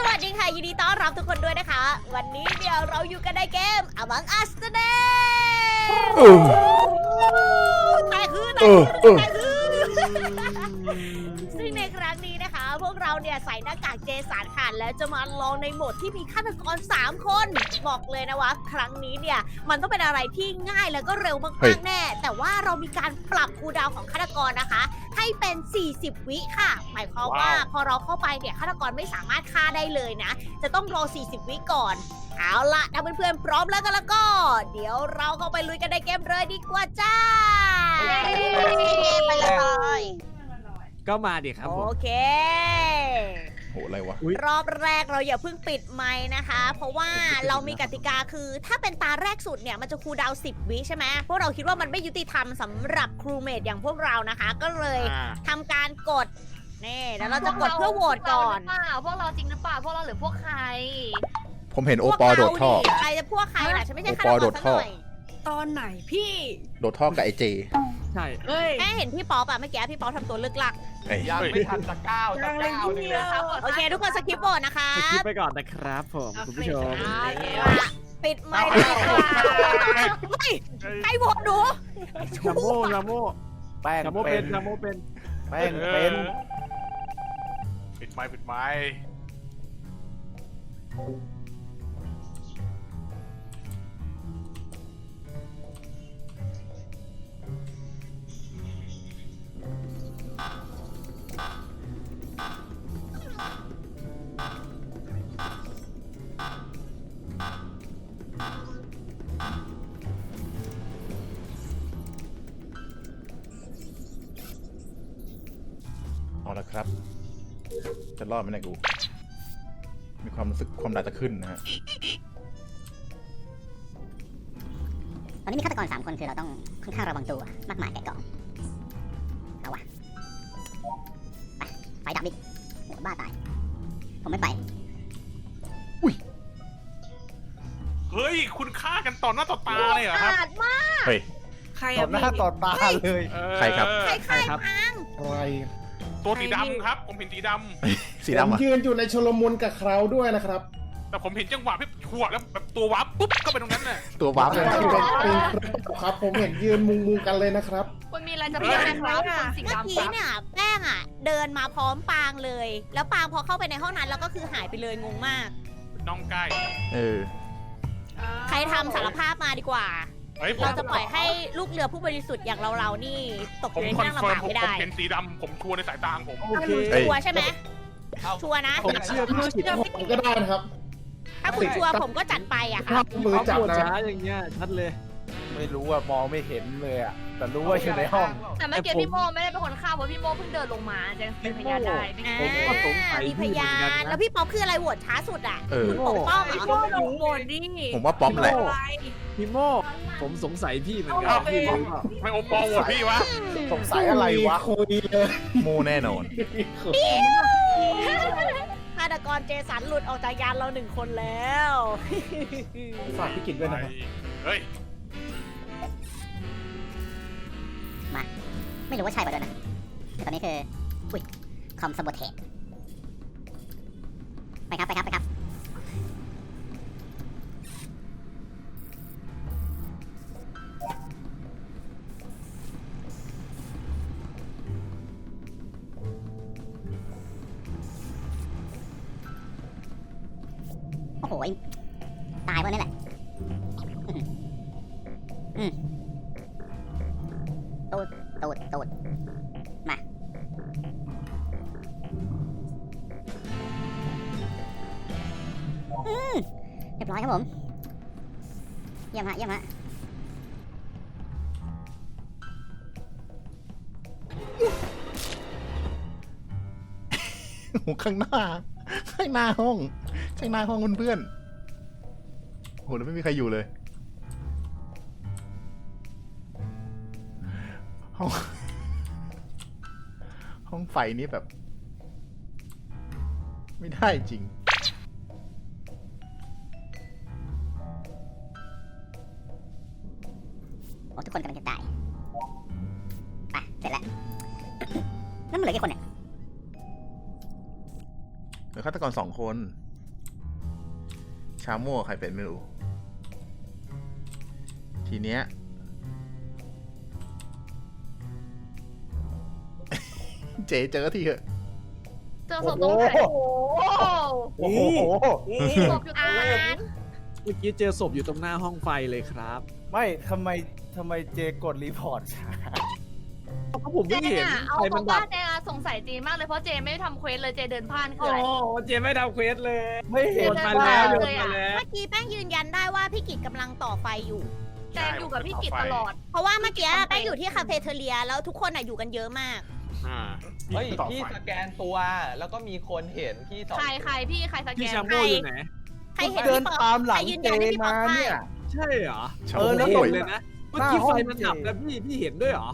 สวัสดีค่ะ ยินดีต้อนรับทุกคนด้วยนะคะ วันนี้เดี๋ยวเราอยู่กันในเกม Among Us นั่นเองเออแต่คือแต่เออเอคืออแต่คือซึ่งในครั้งนี้นะคะ พวกเราเนี่ยใส่หน้ากากเจสันค่ะแล้วจะมาลองในโหมดที่มีฆาตกร 3 คน บอกเลยนะว่าครั้งนี้เนี่ย มันต้องเป็นอะไรที่ง่ายแล้วก็เร็วเฮ้มายกๆแน่ แต่ว่าเรามีการปรับคูลดาวน์ของฆาตกรนะคะ ให้เป็น 40 วิค่ะ หมายความว่าว้าว พอเราเข้าไปเนี่ยฆาตกรไม่สามารถฆ่าได้เลยนะ จะต้องรอ 40 วิก่อน เอาล่ะถ้าเพื่อนๆพร้อมแล้วกันแล้วก็ เดี๋ยวเราเข้าไปลุยกันในเกมเลยดีกว่าจ้า ไปเลย ก็มาดิครับผโอมเคโห อะไรวะ รอบแรกเราอย่าเพิ่งปิดไมค์นะคะ เพราะว่าเรามีกติกาคือถ้าเป็นตาแรกสุดเนี่ยมันจะคูลดาวน์10วิใช่ไหมพวกเราคิดว่ามันไม่ยุติธรรมสำหรับครูเมดอย่างพวกเรานะคะ ก็เลยอ่า ทำการกดนี่เดี๋ยวเราจะกดเพื่อโหวตก่อน พวกเราจริงหรือเปล่าพวกเราหรือพวกใครผมเห็นโอปอโดดท่อ พวกเราใครจะพวกใครล่ะฉันไม่ใช่โอฆาปอตกโดรดสักท่หอ น่อย ตอนไหนพี่โดดท่อกับไอเจใช่เฮ้ยแค่เห็นพี่ป๊อปอะเมื่อกี้พี่ป๊อปทำตัวเลึกลักเอ้ยยังไม่ทันจะก้าวจะก้าวหนึงเลยโอเค ทุกคนสคิปโหวตนะคะสกิปไปก่อนนะครับผมคุณผู้ชมโอเคละปิดไมค์เลยดีกว่าเฮ้ยใครโหวตหนูชาโมชาโมแป้งชาโมเป็นชาโมเป็นแป้งเป็นปิดไม้ปิดไม้ เอาละครับ จะรอดไหมเนี่ยกู มีความรู้สึกความดันจะขึ้นนะฮะ ตอนนี้มีฆาตกรสามคนคือเราต้องค่อนข้างระวังตัวมากมายแก่กองเอาวะไปไฟดับอีกโหบ้าตาย ผมไม่ไป เฮ้ย คุณฆ่ากันต่อหน้าต่อตาเลยเหรอครับอาดมาก เฮ้ย ใครต่ออะหน้าต่อตาเลยเออ ใครครับ ใครใครครับพังอะไร ตัวสีดำครับ ผมเห็นสีดสีผมดำอะยืนอยู่ในชลมุนกับเขาด้วยนะครับำแต่ผมเห็นจังหวะพี่ชั่วแล้วแบบตัววับปุ๊บก็ไปตรงนั้นน่ะตัววาร์ปเป็นเป็นครับ ผมเห็นยืนมุงมุงๆกันเลยนะครับ คุณมีอะไรจะพูดไหมครับคุณสีเมื่อดำกี้ครับเนี่ยแป้งอะเดินมาพร้อมปางเลย แล้วปางพอเข้าไปในห้องนั้นแล้วก็คือหายไปเลยงงมาก น้องใกล้เออ ใครทำสารภาพมาดีกว่า เฮ้ยผมเราจะปล่อยให้ลูกเรือผู้บริสุทธิ์อย่างเราเราๆนี่ตกอผมยู่ในคอนที่นั่งเฟิลำร์มบากผมไม่ผมได้เห็นสีดำผมชัวร์ในสายตาของผม โอเคเฮ้ย ชัวร์ใช่ไหมชัวร์นะ ผมเชื่อพี่ผิดผมก็ได้นะครับถ้าคุณชัวร์ผมก็จัดไปอะค่ะ มือจับปวดนะ ช้าอย่างเงี้ยชัดเลย ไม่รู้ว่ามองไม่เห็นเลยอะ แต่รู้ว่าอยู่ในห้อง แต่เมื่อกี้พี่โมไม่ได้เป็นคนฆ่าเพราะพี่โมเพิ่งเดินลงมาจะเป็นพยานได้ไม่อ่าผมก็สงสัยมีพพี่เหมืยาอนกันน นะแล้วพี่ป๊อปคืออะไรโหวตช้าสุดอะเออ คุณปกป้องเหรพี่อโมหนูโหวตดิผมว่าป๊อปแหละ พี่โมผมสงสัยพี่เหมือนกัน พี่รู้เปล่าไม่โอปอลโหวตพี่วะ สงสัยอะไรวะ คุยเลยโมแน่นอน ฆาตกรเจสันหลุดออกจากยานเราหนึ่งคนแล้ว ฝากพี่กิจด้วยนะครับ เฮ้ย มา ไม่รู้ว่าใช่ป่ะด้วยนะแต่ตอนนี้คือ อุ้ยคอมสบเทตไปครับ ไปครับ ไปครับ โอ้โหยตายวันนี้แหละ อยครับผม เยี่ยมฮะเยี่ยมฮะโอ้ข้างหน้า ข้างหน้าห้อง ข้างหน้าห้องเพื่อนๆโหแล้วไม่มีใครอยู่เลยห้องห้องไฟนี้แบบ ไม่ได้จริง อ้ทุกคนกำลังจะตายไปเสร็จแล้วนั่นมันเหลือกี่คนเนี่ยเหลือฆาตกรสองคน ชาโม่ใครเป็นไม่รู้ ทีเนี้ย เจ๊เจอทีเถอะเจอศพตรงไหนโอ้โหโอ้โหศพอยู่ตรงไหนเมื่อกี้เจอศพอยู่ตรงหน้าห้องไฟเลยครับ ไม่ทำไม ทำไมเจกดรีพอร์ตช้าเพราะผมเจไม่เห็นอะเอาไฟเพมันราะดัว่าบเจอะสงสัยเจมากเลยเพราะเจไม่ได้ทำเควสเลยเจเดินผ่านคือโอ้อะไรเจไม่ทำเควสเลย ไม่เห็นโยนมาแล้วโยนเลยมาอะแล้ว เมื่อกี้แป้งยืนยันได้ว่าพี่กิจกำลังต่อไฟอยู่ แจงอยู่กับพี่กิตตลอด เพราะว่าเมื่อกี้แป้งอยู่ที่คาเฟ่เทเลียแล้วทุกคนอะอยู่กันเยอะมาก อ่าเฮ้ยต่อพี่ไฟสแกนตัวแล้วก็มีคนเห็นพี่สองใครใครพี่ใครสแกพี่นชาโมอยู่ไหน ใครเห็นเดินพี่ปอตามหลังใครยืนเจยันให้พี่ปอมาใช่เนี่ย ใช่เหรอชาเอโม่อแล้วไม่หเห็นเลยนะ เมื่อกี้หน้าห้ไฟองมันดับเจนะพี่พี่เห็นด้วยเหรอ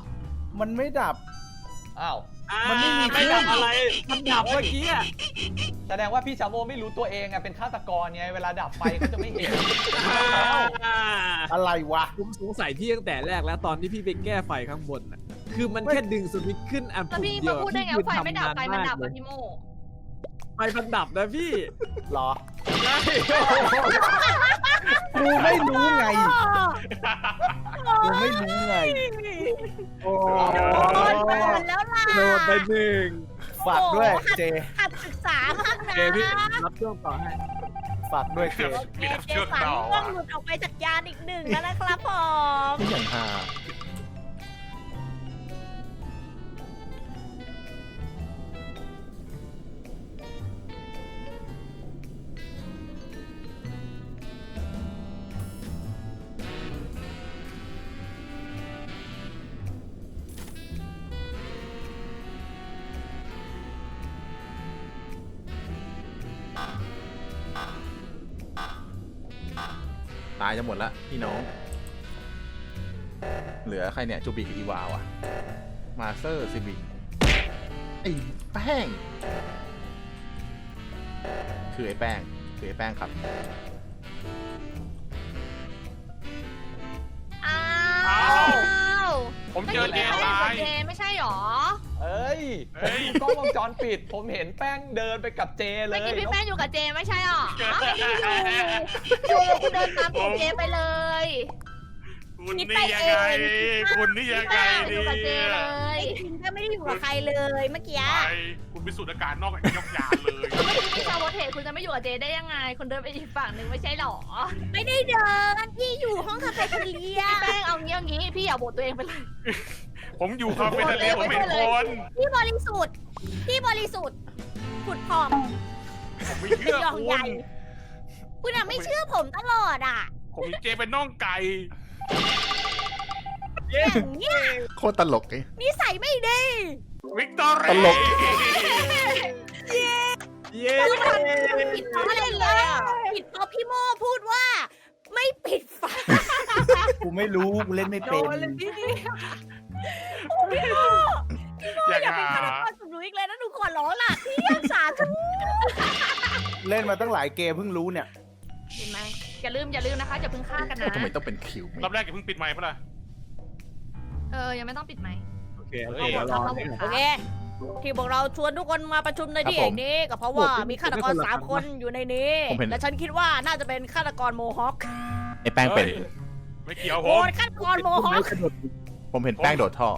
มันไม่ดับ อ้าว มันไม่มีไม่ดับอะไร มันดับเมื่อกี้อะแสดงว่าพี่ชาโมไม่รู้ตัวเองอะเป็นฆาตกรไงเวลาดับไฟเขาจะไม่เห็นอ่าอะไรวะ ผมสงสัยพี่ตั้งแต่แรกแล้วตอนที่พี่ไปแก้ไฟข้างบนน่ะคือมันแค่ดึงสวิตช์ขึ้นอันแล้วปุ่มพี่เดียมาวพูดได้ไงพี่ว่าไฟไม่ดับไฟมันดับเลอะยพี่โมไฟมันดับนะพี่เหรอ ใช่ กูไม่รู้ไงกูไม่รู้ไงโอ้โดนโดนแล้วล่ะโดนไปหนึ่งฝากด้วยเจหัดศึกษามากนะเจพี่รับช่วงต่อให้ฝากด้วยเจโอเคเจสันต้องหลุดออกไปจากยานอีกหนึ่งแล้วนะครับผมที่อย่างฮา ตายจะหมดละพี่น้อง เหลือใครเนี่ยจูบิกับอีวาวอะมาเซอร์ซิบิไอ้แป้ง คือไอ้แป้ง คือไอ้แป้งครับ อ้ยเฮ้ยดูกล้องวงจรปิด ผมเห็นแป้งเดินไปกับเจเลเมื่อยกี้พี่แป้งอยู่กับเจไม่ใช่หรอเจออ้าวไม่ได้อยู่อยู่คุณเดินตามตูดเจไปเลย คุณนี่ยังไง คุณนี่ยังไงอเนี่ยู่กับเจเลยไอ้คิมก็ไม่ได้อยู่กับใครเลยเมื่อกี้ ไปคุณไปสูดอากาศนอกยกยานเลยเมื่อกี้พี่ชาวโวเทคุณจะไม่อยู่กับเจได้ยังไงคนเดินไปอีกฝั่งหนึ่งไม่ใช่หรอ ไม่ได้เดินพี่อยู่ห้องคาเฟ่เทเลียพี่แป้งเอางี้เอางี้ พี่อย่าโหวตตัวเองไปเลย ผมอยู่คาเฟ่ทะเลผมเห็นคนพี่บริสุทธิ์พี่บริสุทธิ์ผุดผ่องผมไม่เชื่อยองคุใหญ่ณคุณอะไม่เชื่อผมตลอดอะผมมีเจเป็นน่องไก่อย่างเงี้ยโคตรตลกไอ้นิสัยไม่ดี วิกตอรีตลก เย้ผิดเพราะอะไรเลยอะผิดเพราะพี่โมพูดว่า ไม่ปิดไฟกูไม่รู้กูเล่นไม่โดเป็นนเลยพี่ อย่าอย่าเป็นหาฆาตกรกับหนูอีกเลยนะหนูขอร้องล่ะพี่ยังสาธุเล่นมาตั้งหลายเกมเพิ่งรู้เนี่ย เห็นไหมอย่าลืมอย่าลืมนะคะอย่าเพิ่งฆ่ากันนะทำไมต้องเป็นคิวรอบแรกอย่าเพิ่งปิดไมค์เพราะอะไรเออยังไม่ต้องปิดไหมค์โอเคโอเฮ้เคยเดี๋ยวรอเราเนี่ยโหวตโอเคที่พวกเราชวนทุกคนมาประชุมในที่แห่งนี้ก็เพราะว่ามีฆาตกรสามคนอยู่ในนี้และฉันคิดว่าน่าจะเป็นฆาตกรโมฮอคไอ้แป้งเป็น ฮ้ยไม่เกี่ยวผโอ้มยฆาตกรโมฮอค ผมเห็นแป้งโดดท่อ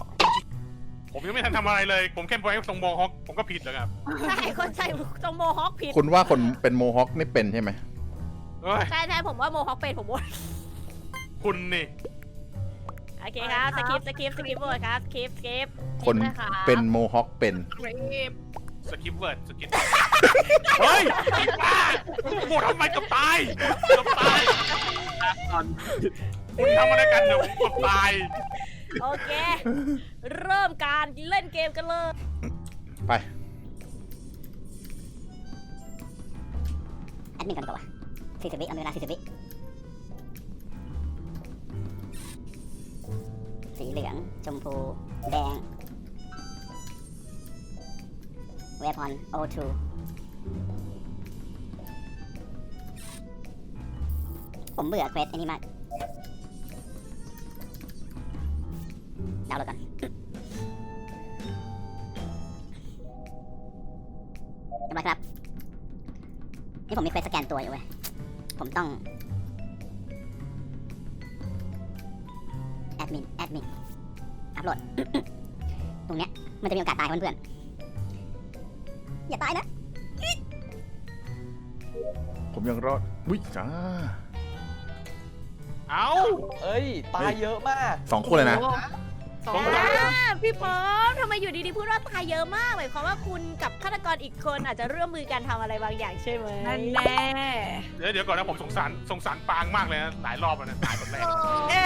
ผมยังไม่ทันทำอะไรเลย ผมแค่ไปตรงมองฮอกผมก็ผิดแล้วครับใช่คนใช่ตรงโมฮอคผิดคุณว่าคนเป็นโมฮอคไม่เป็นใช่ไหมเฮ้ยใช่ใช่ผมว่าโมฮอคเป็นผมว่าคุณนี่โอเคครับสคริปต์สคริปต์สคริปต์หมดครับสคริปต์สคริปต์คนเป็นโมฮอคเป็นสกิปเวิร์ดสกิปเฮ้ยบ้าโมทำไมกับตายกับตายตอน คุณทำอะไรกันเดี๋ยวผมกับตาย โอเค เริ่มการเล่นเกมกันเลยไป แอดมินก่อนดีกว่าสี่สิบวิเอามีเวลาสี่สิบวิสีเหลือง ชมพู แดง เวพอนโอทูผมเบื่อเควสไอ้นี่มาก ดาวน์โหลดก่อนเรียบร้อยครับ นี่ผมมีเควสสแกนตัวอยู่เว้ย ผมต้อง แอดมิน แอดมิน อัพโหลด ตรงเนี้ย มันจะมีโอกาสตายเพื่อนๆ อย่าตายนะ ผมยังรอดอุ้ยจ้าเอ้าเอ้ย ตายเยอะมาก สองคนเลยนะ สองอ่าพี่ป๊อปทำไมอยู่ดีๆพูดว่าตายเยอะมากหมายความว่าคุณกับฆาตกรอีกคนอาจจะร่วมมือกันทำอะไรบางอย่างใช่ไหมนั่นแน่เดี๋ยวเดี๋ยวก่อนนะผมสงสารสงสารปางมากเลยนะหลายรอบแล้วนะตายคนแรกเอ๊ะ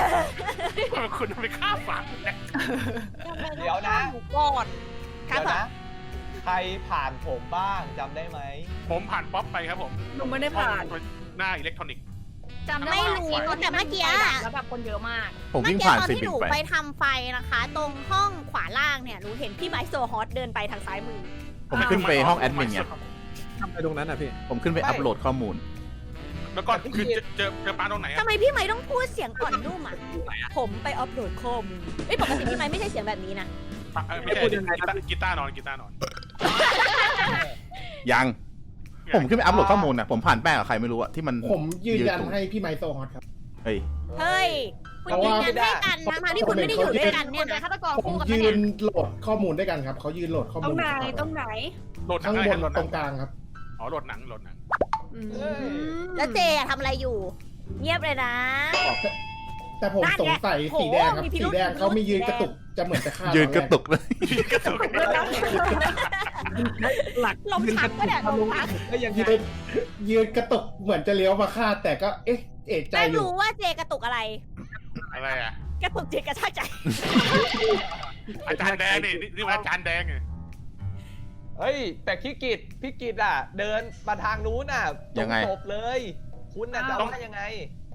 ทำไมคุณไปฆ่าฝังเนี่ยเดี๋ยวนะหมูก่อนครับเดี๋ยวผมนะใครผ่านผมบ้างจำได้ไหมผมผ่านป๊อปไปครับผมหนูไม่ได้ผ่าน หน้าอิเล็กทรอนิกส์ จำได้ไม่ว่ารู้ตอนแต่เมื่อกี้ไฟดัอะบแล้วแบบคนเยอะมาก ผมเมื่อวิ่งกี้ผ่านตอนซีที่บิหกนูไป ไปทำไฟนะคะ ตรงห้องขวาล่างเนี่ยหนูเห็นพี่ไมค์โซฮอตเดินไปทางซ้ายมือ ผมขึ้นไปห้องแอดมินไง ทำไปตรงนั้นอะพี่ ผมขึ้นไปอัปโหลดข้อมูล แล้วก็คือเจอเจอเจอปางตรงไหนทำอะไมพี่ไมค์ต้องพูดเสียงอ่อนนุ่มอะ ผมไปอัปโหลดข้อมูลเอ้ยปกติพี่ไมค์ไม่ใช่เสียงแบบนี้นะปะเอ้ยไม่ใช่พูดยังไงกีครับตาร์กีตาร์นอนกีตาร์นอนยัง ผมขึ้นไปอัปโหลดข้อมูลนะผมผ่านแป้งกับใครไม่รู้อะที่มันผมยืนยันตรงให้พี่ไมโซฮอตครับ เฮ้ย เฮ้ย คุณเพราะยืนว่ายันให้กันนะทั้งที่คุณไม่ได้อยู่ด้วยกันคเนี่ยนเป็นนะฆาตกรผมคู่กันยืเนี่ยนโหลดข้อมูลด้วยกันครับเขายืนโหลดข้อตมูรลงไหนครับตรงไหนโหลดหนัข้างงอะไรบฮะนโหลดหตนัรงงกลางครับ อ๋อโหลดหนังโหลดหนัง อืมเอ้ยแล้วเจอะทำอะไรอยู่ เงียบเลยนะ แต่ผมนั่นไงสงสัยสีแดงครับโหมีพิรุสีธแดงเขามียืนสีแดงกระตุกจะเหมือนจะฆ่ายืนกระตุตกเลยกระตุกหลักลมชักก็เนี่ยลมชักก็ยังอนแรกยืนยืนกระตุกเหมือนจะเลี้ยวมาฆ่าแต่ก็เอ๊ะเอะใจไม่อยู่รู้ว่าเจกระตุกอะไร อะไรอะกระตุกจิตกระชากใจ อาจารย์แดงนี่นี่นี่มันอาจารย์แดงไงเฮ้ย แต่พี่กิตพี่กิตอะ เดินมาทางนู้นอะตรยังไงศพเลย คุณน่ะจะว่ายังไง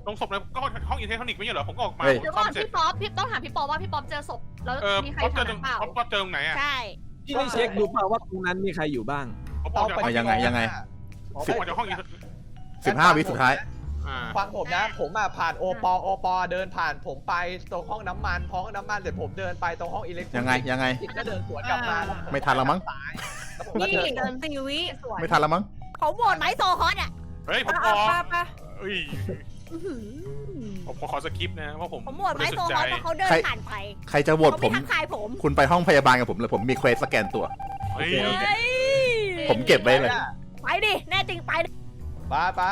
ตรงศพเลยก็ห้องอินเทอร์เทคนิคไม่ใช่เหรอ ผมก็ออกมาเฮ้ยผมเดี๋ยวซ่ก่ออมนเสร็จพี่ป๊อปพี่ต้องถามพี่ป๊อปว่าพี่ป๊อปเจอศพแล้วเออมีใครป๊อปเจทัอนตรงเปล่าป๊อปป๊อปเจอตรงไหนอะใช่ พี่ได้เช็คดูเปล่าว่าตรงนั้นมีใครอยู่บ้างป๊อปออกจากเอายังไงยังไง ผมออกจากห้องอินเทอร์สิบห้าวิสุดท้าย อ่า ฟังผมนะ ผมอะผ่านโอปอโอปอเดินผ่านผมไปตรงห้องน้ำมันพอห้องน้ำมันเสร็จผมเดินไปตรงห้องอิเล็กทรอนิกส์ยังไงยังไงกิตก็เดินสวนกลับมาแล้วผไม่ทันแล้วมั้งซ้ายแล้วผมก็นี่เดิน เดินสี่วิสวยไม่ทันแล้วมั้ง เขาโหวตไหมโซฮอตอะเฮ้ย ผมอะออกอะป้าป้าเอ้ย ผมขอขอสคริปต์นะเพราะผมผมโหวตไหมบริโซสุทธิ์ฮใจอตเพราะเขาเดินใครผ่านไปใครจะโหวตเขาผไม่มทักทายผม คุณไปห้องพยาบาลกับผมเลยผมมีเควสสแกนตัว เฮ้ยโอเคเฮ้ยผมเก็บไว้เลย ไปดิ แน่จริงไปดิไปไป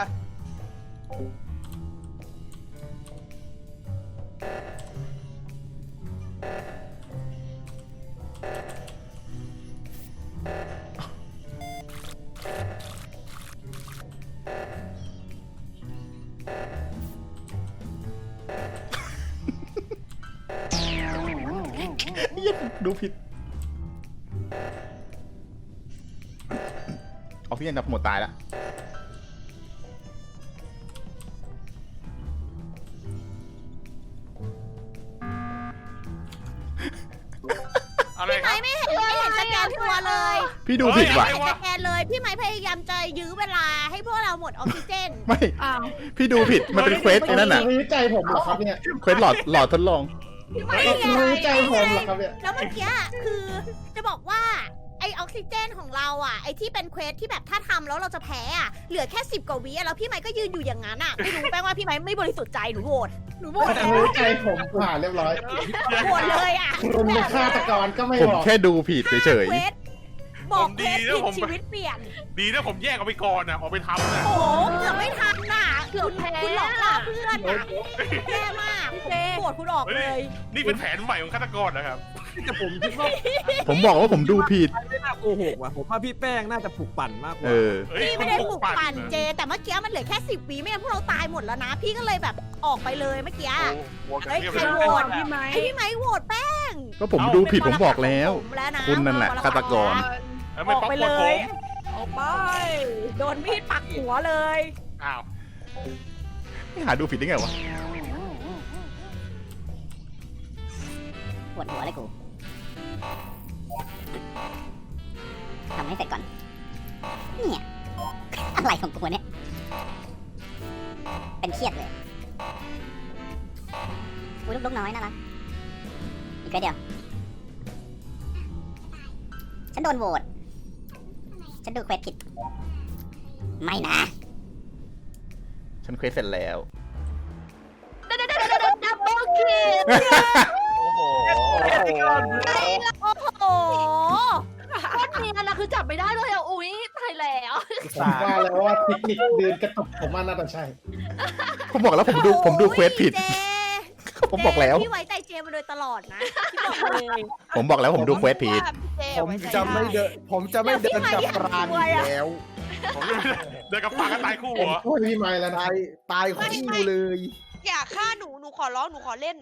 ดูผิดออกซิเจนดับหมดตายแล้วอะไรพี่คไม้รับ ไม่เห็นไม่เห็นสแกนตัวเลยพี่ดูผิดว่ะ เฮ้ยไม่เห็นสแกนเลยพี่ไม้พยายามจะยื้อเวลาให้พวกเราหมดออกซิเจน ไม่ อ้าว พี่ดูผิด มันเป็นเควสไอ้นั่นน่ะรู้ใจผมเหรอครับเนี่ย เควสหลอดหลอดทดลอง พี่ไม้รู้ใจผมเหรอครับเนี่ย แล้วเมื่อกี้คือจะบอกว่าไอออกซิเจนของเราอะไอที่เป็นเควสที่แบบถ้าทำแล้วเราจะแพ้อะเหลือแค่สิบกว่าวิอะแล้วพี่ไม้ก็ยืนอยู่อย่างนั้นอะไม่รู้แป้งว่าพี่ไม้ไม่บริสุทธิ์ใจหนูโหวตหนูโหวตแล้วรู้ใจผมผ่านเรียบร้อยโหวตเลยอะคุณเป็นฆาตกรก็ไม่ผมบอก แค่ดูผิดเฉยเควส บอกเควสผิดชีวิตเปลี่ยน ดีนะผมแยกออกไปก่อนนะออกไปทำนะโอ้โหเกือบไม่ทันน่ะคุณคุณหลอกล่อเพื่อนน่ะแย่มากผมโกรธคุณออกเลย นี่เป็นแผนใหม่ของฆาตกรนะครับแต่ผมคิดว่าๆผมบอกว่าผมดูผิดไม่น่าโกหกว่ะผมว่าพี่แป้งน่าจะผูกปั่นมากกว่าเออเฮ้ยพี่ไม่ได้ปลุกผปั่นะเจ แต่เมื่อกี้มันเหลือแค่สิบวิไม่งั้นพวกเราตายหมดแล้วนะ พี่ก็เลยแบบออกไปเลยเมื่อกี้โอ้โหกันเฮ้ยเรียบใครร้อยโหวตพี่ไม้ไอพี่ไม้โหวตแป้ง ก็ผมดูผิดผมบอกแล้วผมแล้วนะคุณนั่นแหละฆาตกร แล้วอไม่อกป๊อปไปกเลดผย มออกไป โดนมีดปักหัวเลย อ้าวไม่หาดูผิดได้ไงวะ ปวดหัวเลยกูทำให้เสร็จก่อน เนี่ย อะไรของกูเนี่ย เป็นเครียดเลยอุ้ยลูกลูกน้อยน่ารักอีกแค่เดียว ฉันโดนโหวต ฉันดูเควสผิด ไม่นะ ฉันเควสเสร็จแล้ว ดับเบิลคิดโอ้โหโอ้โหโคตรเนียนนะคือจับไม่ได้เลยอะ อุ๊ยตายแล้ว ผมว่าแล้วว่าเทคนิคเดินกระตุกผมว่าน่าจะใช่ ผมบอกแล้วผมดูผมดูเควสผิดเจ ผมบอกแล้ว เจพี่ไว้ใจเจมาโดยตลอดนะพี่บอกเลยผมบอกแล้วผมดูเควสผิดผมจะไม่เดินผมจะไม่เดินกับปรางอีกแล้วผมเดินกับปากกันตายคู่ผมเหรอช่วยพี่ไม้แล้วนะตายตายคู่เลยอย่าฆ่าหนูหนูขอร้องหนูขอเล่น